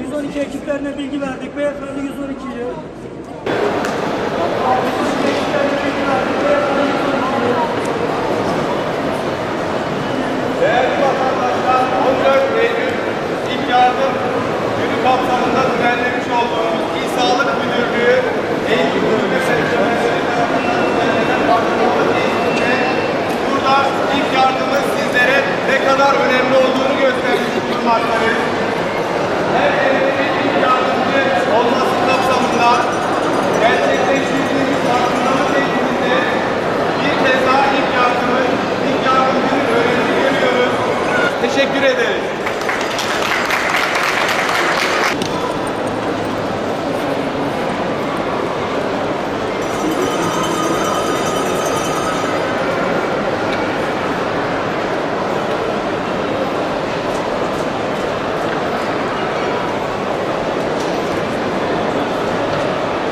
112 ekiplerine bilgi verdik. Beyefendi 112'yi. Değerli vatandaşlar, 14 Eylül İlk Yardım Günü kapsamında düzenlemiş olduğumuz İl Sağlık Müdürlüğü Eğitim Müdürlüğü Sekreterleri tarafından düzenlenen farkındalık eğitiminde burada ilk yardımın sizlere ne kadar önemli olduğunu göstermiş bulunmaktayız. Her evde bir ilk yardımcı olması kapsamında gerçekleştirdiğimiz farkındalık eğitiminde bir kez daha ilk yardımın, ilk yardımcının önemini görüyoruz. Teşekkür ederiz.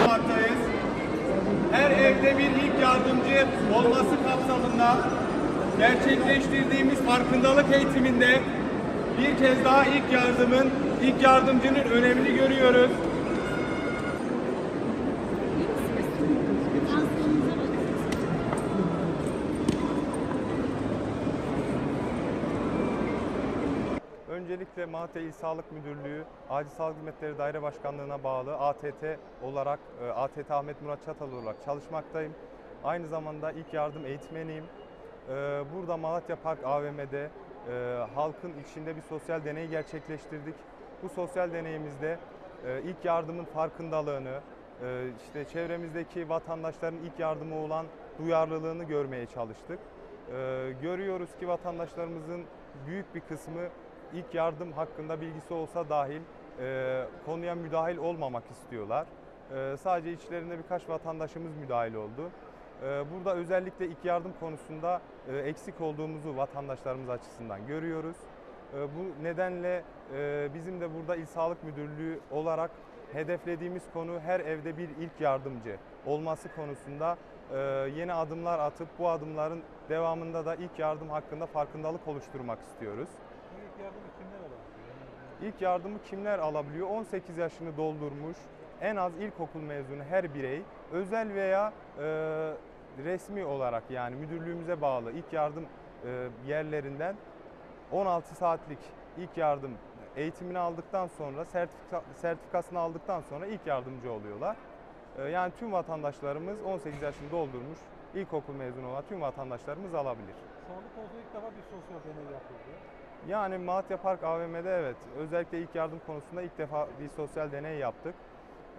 bulunmaktayız. Her evde bir ilk yardımcı olması kapsamında gerçekleştirdiğimiz farkındalık eğitiminde bir kez daha ilk yardımın, ilk yardımcının önemini görüyoruz. Öncelikle Malatya İl Sağlık Müdürlüğü, Acil Sağlık Hizmetleri Daire Başkanlığı'na bağlı ATT olarak, e, ATT Ahmet Murat Çatal olarak çalışmaktayım. Aynı zamanda ilk yardım eğitmeniyim. E, Burada Malatya Park AVM'de e, halkın içinde bir sosyal deney gerçekleştirdik. Bu sosyal deneyimizde e, ilk yardımın farkındalığını, e, işte çevremizdeki vatandaşların ilk yardımı olan duyarlılığını görmeye çalıştık. Görüyoruz ki vatandaşlarımızın büyük bir kısmı ilk yardım hakkında bilgisi olsa dahil konuya müdahil olmamak istiyorlar. Sadece içlerinde birkaç vatandaşımız müdahil oldu. E, burada özellikle ilk yardım konusunda e, eksik olduğumuzu vatandaşlarımız açısından görüyoruz. E, bu nedenle e, bizim de burada İl Sağlık Müdürlüğü olarak hedeflediğimiz konu her evde bir ilk yardımcı olması konusunda e, yeni adımlar atıp bu adımların devamında da ilk yardım hakkında farkındalık oluşturmak istiyoruz. İlk yardımı kimler alabiliyor? İlk yardımı kimler alabiliyor? 18 yaşını doldurmuş en az ilkokul mezunu her birey özel veya e, resmi olarak yani müdürlüğümüze bağlı ilk yardım e, yerlerinden 16 saatlik ilk yardım eğitimini aldıktan sonra sertifika, sertifikasını aldıktan sonra ilk yardımcı oluyorlar. E, yani tüm vatandaşlarımız 18 yaşını doldurmuş ilkokul mezunu olan tüm vatandaşlarımız alabilir. Sağlık konusunda ilk defa bir sosyal deney yapıldı. Yani Malatya Park AVM'de evet özellikle ilk yardım konusunda ilk defa bir sosyal deney yaptık.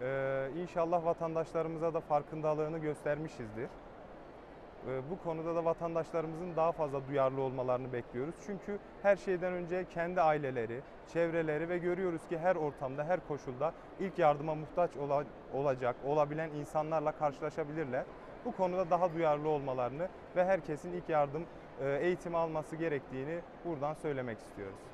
Ee, inşallah vatandaşlarımıza da farkındalığını göstermişizdir. Ee, bu konuda da vatandaşlarımızın daha fazla duyarlı olmalarını bekliyoruz. Çünkü her şeyden önce kendi aileleri, çevreleri ve görüyoruz ki her ortamda, her koşulda ilk yardıma muhtaç ola- olacak, olabilen insanlarla karşılaşabilirler. Bu konuda daha duyarlı olmalarını ve herkesin ilk yardım e, eğitimi alması gerektiğini buradan söylemek istiyoruz.